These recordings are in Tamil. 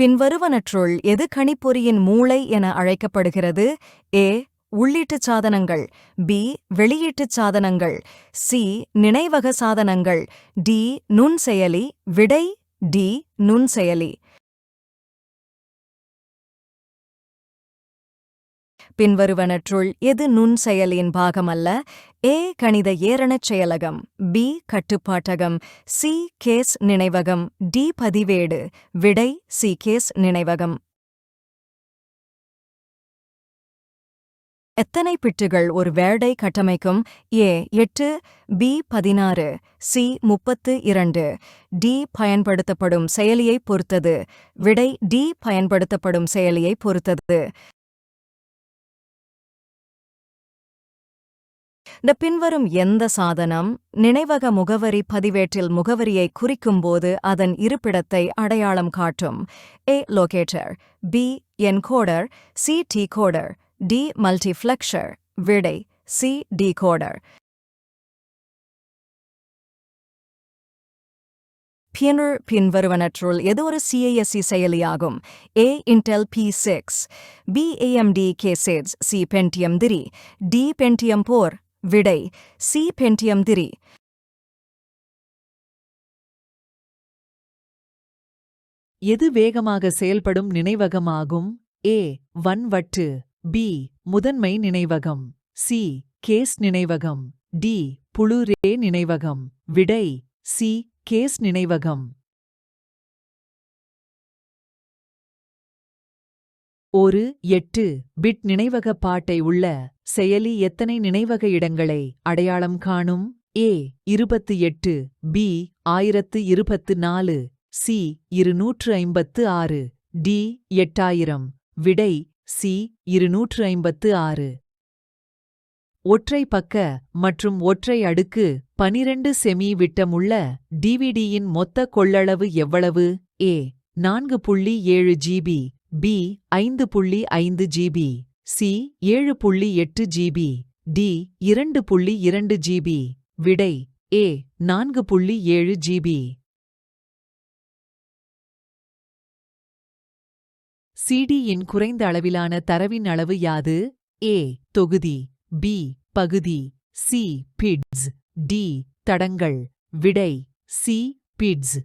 பின்வருவனற்றுள் எது கணிப்பொறியின் மூளை என அழைக்கப்படுகிறது? ஏ. உள்ளீட்டுச் சாதனங்கள். பி. வெளியீட்டுச் சாதனங்கள். சி. நினைவக சாதனங்கள். டி. நுண்செயலி. விடை. டி. நுண்செயலி. பின்வருவனற்றுள் எது நுண் செயலின் பாகமல்ல? ஏ. கணித ஏரணச் செயலகம். பி. கட்டுப்பாட்டகம். சி. கேஸ் நினைவகம். டி. பதிவேடு. விடை சி. கேஸ் நினைவகம். எத்தனை பிட்டுகள் ஒரு வேர்டை கட்டமைக்கும்? ஏ. எட்டு. பி. பதினாறு. சி. முப்பத்து இரண்டு. டி. பயன்படுத்தப்படும் செயலியைப் பொறுத்தது. விடை டி. பயன்படுத்தப்படும் செயலியைப் பொறுத்தது. இந்த பின்வரும் எந்த சாதனம் நினைவக முகவரி பதிவேட்டில் முகவரியை குறிக்கும்போது அதன் இருப்பிடத்தை அடையாளம் காட்டும். A locator B encoder C decoder D multiplexer விடை சி டி கோடர் பியனர் பின்வருவனற்றுள் எது ஒரு CISC செயலியாகும்? A Intel B six B AMD கேசேட்ஸ் C Pentium three D Pentium four விடை சி பென்டியம் திரி. எது வேகமாக செயல்படும் நினைவகமாகும்? ஏ வன்வட்டு. பி முதன்மை நினைவகம். சி கேஸ் நினைவகம். டி புளுரே நினைவகம். விடை சி கேஸ் நினைவகம். ஒரு எட்டு பிட் நினைவக பாட்டை உள்ள செயலி எத்தனை நினைவக இடங்களை அடையாளம் காணும்? ஏ இருபத்து எட்டு பி ஆயிரத்து இருபத்து நாலு சி இருநூற்று ஐம்பத்து ஆறு டி எட்டாயிரம் விடை சி இருநூற்று ஐம்பத்து ஆறு. ஒற்றை பக்க மற்றும் ஒற்றை அடுக்கு பனிரெண்டு செமி விட்டமுள்ள டிவிடியின் மொத்த கொள்ளளவு எவ்வளவு? ஏ நான்கு புள்ளி ஏழு ஜிபி பி ஐந்து புள்ளி ஐந்து ஜிபி சி ஏழு புள்ளி எட்டு ஜிபி டி இரண்டு புள்ளி இரண்டு ஜிபி விடை ஏ நான்கு புள்ளி ஏழு ஜிபி சிடியின் குறைந்த அளவிலான தரவின் அளவு யாது? ஏ தொகுதி. பி பகுதி. சி பிட்ஸ் டி தடங்கள். விடை சி பிட்ஸ்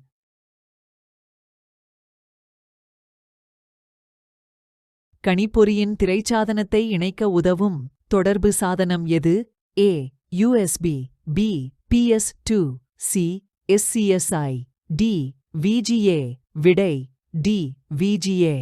கணிப்பொறியின் திரைச்சாதனத்தை இணைக்க உதவும் தொடர்பு சாதனம் எது? A USB B PS two C SCSI D VGA விடை டி விஜிஏ